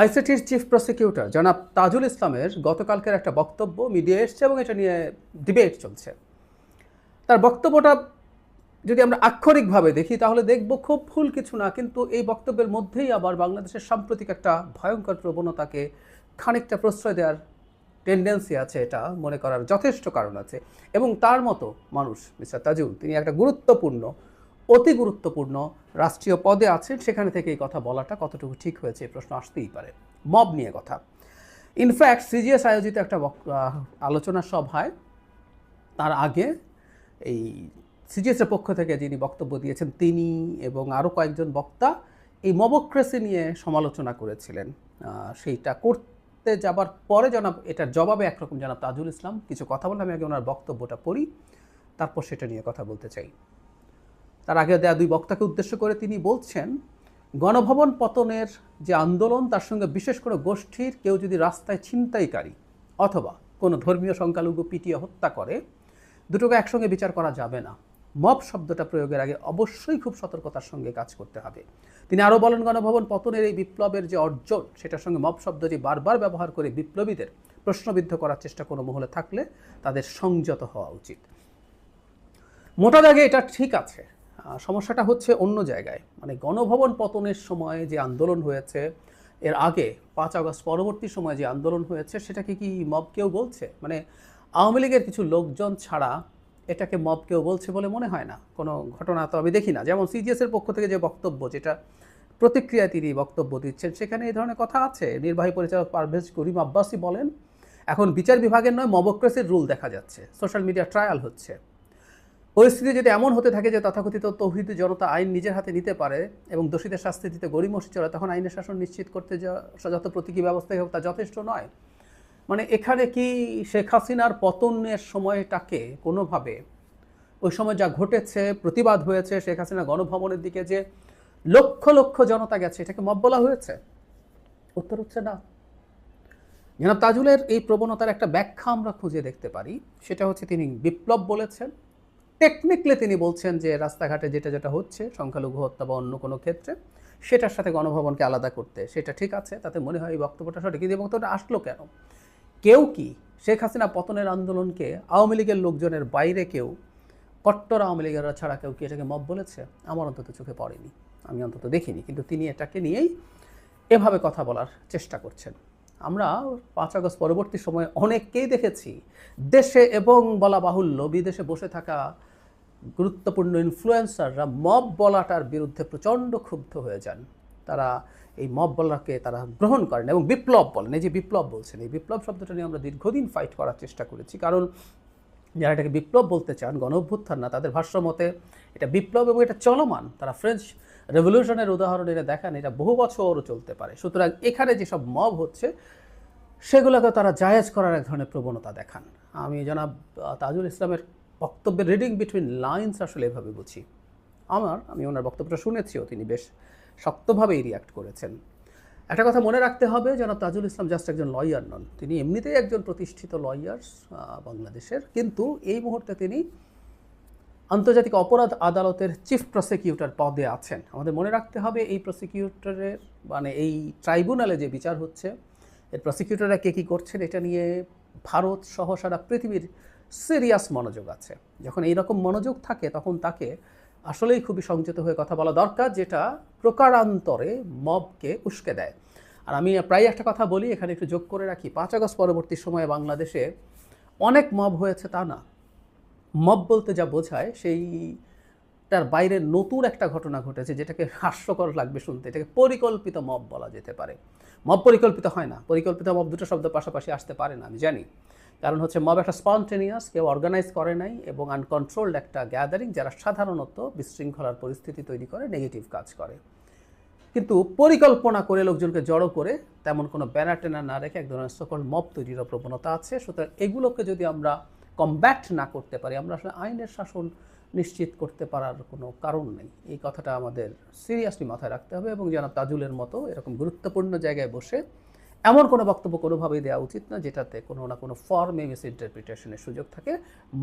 আইসিটির chief prosecutor জনাব তাজুল ইসলামের গতকালকের একটা বক্তব্য মিডিয়া এসছে এবং এটা নিয়ে ডিবেট চলছে। তার বক্তব্যটা যদি আমরা আক্ষরিকভাবে দেখি, তাহলে দেখব খুব ভুল কিছু না, কিন্তু এই বক্তব্যের মধ্যেই আবার বাংলাদেশের সাম্প্রতিক একটা ভয়ঙ্কর প্রবণতাকে খানিকটা প্রশ্রয় দেওয়ার টেন্ডেন্সি আছে এটা, মনে করার যথেষ্ট কারণ আছে। এবং তার মতো মানুষ মিস্টার তাজুল, তিনি একটা গুরুত্বপূর্ণ অতি গুরুত্বপূর্ণ রাষ্ট্রীয় পদে আছেন। সেখানে থেকে এই কথা বলাটা কতটুকু ঠিক হয়েছে এই প্রশ্ন আসতেই পারে। মব নিয়ে কথা। ইনফ্যাক্ট সিজিএস আয়োজিত একটা আলোচনা সভায় তার আগে এই সিজিএসের পক্ষ থেকে যিনি বক্তব্য দিয়েছেন তিনি এবং আরও কয়েকজন বক্তা এই মবক্রেসি নিয়ে সমালোচনা করেছিলেন। সেইটা করতে যাবার পরে জনাব, এটার জবাবে একরকম জনাব তাজুল ইসলাম কিছু কথা বলে আমি আগে ওনার বক্তব্যটা পড়ি, তারপর সেটা নিয়ে কথা বলতে চাই। তার আগে দেয়া দুই বক্তাকে উদ্দেশ্য করে তিনি বলছেন, গণভবন পতনের যে আন্দোলন, তার সঙ্গে বিশেষ করে গোষ্ঠীর কেউ যদি রাস্তায় ছিনতাইকারী অথবা কোনো ধর্মীয় সংখ্যালঘু পিটিয়ে হত্যা করে, দুটোকে একসঙ্গে বিচার করা যাবে না। মব শব্দটা প্রয়োগের আগে অবশ্যই খুব সতর্কতার সঙ্গে কাজ করতে হবে। তিনি আরও বলেন, গণভবন পতনের এই বিপ্লবের যে অর্জন, সেটার সঙ্গে মব শব্দটি বারবার ব্যবহার করে বিপ্লবীদের প্রশ্নবিদ্ধ করার চেষ্টা কোনো মহলে থাকলে তাদের সংযত হওয়া উচিত। মোটা দাগে এটা ঠিক আছে সমস্যাটা হচ্ছে অন্য জায়গায়। মানে গণভবন পতনের সময় যে আন্দোলন হয়েছে, এর আগে পাঁচ আগস্ট পরবর্তী সময় যে আন্দোলন হয়েছে, সেটাকে কি মব কেউ বলছে? মানে আওয়ামী লীগের কিছু লোকজন ছাড়া এটাকে মব কেউ বলছে বলে মনে হয় না। কোনো ঘটনা তো আমি দেখি না। যেমন সিজিএসের পক্ষ থেকে যে বক্তব্য, যেটা প্রতিক্রিয়ায় তিনি বক্তব্য দিচ্ছেন, সেখানে এই ধরনের কথা আছে। নির্বাহী পরিচালক পারভেজ করিম আব্বাসি বলেন, এখন বিচার বিভাগের নয়, মবক্রেসির রুল দেখা যাচ্ছে। সোশ্যাল মিডিয়া ট্রায়াল হচ্ছে। পরিস্থিতি যদি এমন হতে থাকে যে তথাকথিত তৌহিদ জনতা আইন নিজের হাতে নিতে পারে এবং দোষীদের শাস্তি দিতে গড়িমসি চলে, তখন আইনের শাসন নিশ্চিত করতে যত প্রতীকী ব্যবস্থাই হোক তা যথেষ্ট নয়। মানে এখানে কি শেখ হাসিনার পতনের সময়টাকে কোনোভাবে, ওই সময় যা ঘটেছে, প্রতিবাদ হয়েছে শেখ হাসিনা গণভবনের দিকে যে লক্ষ লক্ষ জনতা গেছে, এটাকে মব বলা হয়েছে? উত্তর হচ্ছে না। জনাব তাজুলের এই প্রবণতার একটা ব্যাখ্যা আমরা খুঁজে দেখতে পারি, সেটা হচ্ছে তিনি বিপ্লব বলেছেন। টেকনিক্যালি তিনি বলছেন যে রাস্তাঘাটে যেটা যেটা হচ্ছে, সংখ্যালঘু হত্যা বা অন্য কোনো ক্ষেত্রে, সেটার সাথে গণভবনকে আলাদা করতে সেটা ঠিক আছে, তাতে মনে হয় এই বক্তব্যটা সঠিক। কিন্তু এই বক্তব্যটা আসলো কেন? কেউ কি? শেখ হাসিনা পতনের আন্দোলনকে আওয়ামী লীগের লোকজনের বাইরে কেউ, কট্টর আওয়ামী লীগেরা ছাড়া কেউ কি এটাকে মব বলেছে? আমার অন্তত চোখে পড়েনি, আমি অন্তত দেখিনি। কিন্তু তিনি এটাকে নিয়েই এভাবে কথা বলার চেষ্টা করছেন। আমরা পাঁচ আগস্ট পরবর্তী সময়ে অনেককেই দেখেছি। দেশে এবং বলা বাহুল্য বিদেশে বসে থাকা গুরুত্বপূর্ণ ইনফ্লুয়েন্সাররা মব বলাটার বিরুদ্ধে প্রচণ্ড ক্ষুব্ধ হয়ে যান। তারা এই মব বলাকে তারা গ্রহণ করেন এবং বিপ্লব বলেন। এই যে বিপ্লব বলছেন, এই বিপ্লব শব্দটা নিয়ে আমরা দীর্ঘদিন ফাইট করার চেষ্টা করেছি। কারণ যারা এটাকে বিপ্লব বলতে চান গণ অভ্যুত্থান না, তাদের ভাষ্য মতে এটা বিপ্লব এবং এটা চলমান। তারা ফ্রেঞ্চ রেভলিউশনের উদাহরণ এটা দেখান, এটা বহু বছরও চলতে পারে। সুতরাং এখানে যেসব মব হচ্ছে, সেগুলোকে তারা জায়েজ করার এক ধরনের প্রবণতা দেখান। আমি জনাব তাজুল ইসলামের বক্তব্যের রিডিং বিটুইন লাইন্স আসলে এভাবে বুঝি। আমার, আমি ওনার বক্তব্যটা শুনেছিও, তিনি বেশ শক্তভাবেই রিয়াক্ট করেছেন। একটা কথা মনে রাখতে হবে যেন তাজুল ইসলাম জাস্ট একজন লয়ার নন। তিনি এমনিতেই একজন প্রতিষ্ঠিত লয়ার বাংলাদেশের। কিন্তু এই মুহূর্তে তিনি আন্তর্জাতিক অপরাধ আদালতের চিফ প্রসিকিউটর পদে আছেন। আমাদের মনে রাখতে হবে, এই প্রসিকিউটরের মানে এই ট্রাইব্যুনালে যে বিচার হচ্ছে, এর প্রসিকিউটররা কে কী করছেন এটা নিয়ে ভারত সহ সারা পৃথিবীর সিরিয়াস মনোযোগ আছে। যখন এই রকম মনোযোগ থাকে, তখন তাকে আসলেই খুবই সংযত হয়ে কথা বলা দরকার, যেটা প্রকারান্তরে মবকে উস্কে দেয়। আর আমি প্রায় একটা কথা বলি, এখানে একটু যোগ করে রাখি, পাঁচ আগস্ট পরবর্তী সময়ে বাংলাদেশে অনেক মব হয়েছে তা না মব বলতে যা বোঝায় সেইটার বাইরে নতুন একটা ঘটনা ঘটেছে যেটাকে হাস্যকর লাগবে শুনতে। এটাকে পরিকল্পিত মব বলা যেতে পারে। মব পরিকল্পিত হয় না। পরিকল্পিত মব দুটো শব্দ পাশাপাশি আসতে পারে না, আমি জানি। কারণ হচ্ছে মব একটা স্পন্টেনিয়াস, কেউ অর্গানাইজ করে নাই এবং আনকন্ট্রোলড একটা গ্যাদারিং যারা সাধারণত বিশৃঙ্খলার পরিস্থিতি তৈরি করে, নেগেটিভ কাজ করে। কিন্তু পরিকল্পনা করে লোকজনকে জড়ো করে তেমন কোনো ব্যানার টেনার না রেখে এক ধরনের সকল মব তৈরির প্রবণতা আছে। সুতরাং এগুলোকে যদি আমরা কমব্যাট না করতে পারি, আমরা আসলে আইনের শাসন নিশ্চিত করতে পারার কোনো কারণ নেই। এই কথাটা আমাদের সিরিয়াসলি মাথায় রাখতে হবে এবং যেন তাজুলের মতো এরকম গুরুত্বপূর্ণ জায়গায় বসে এমন কোনো বক্তব্য কোনোভাবেই দেওয়া উচিত না, যেটাতে কোনো না কোনো ফর্মে মিস ইন্টারপ্রিটেশনের সুযোগ থাকে।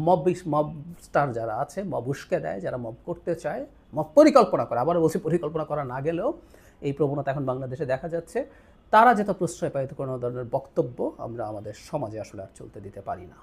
মব মব স্টার যারা আছে মব উস্কে দেয়, যারা মব করতে চায় মব পরিকল্পনা করে। আবার বলছি, পরিকল্পনা করা না গেলেও এই প্রবণতা এখন বাংলাদেশে দেখা যাচ্ছে। তারা যেটা প্রশ্রয় পায়, কোনো ধরনের বক্তব্য আমরা আমাদের সমাজে আসলে আর চলতে দিতে পারি না।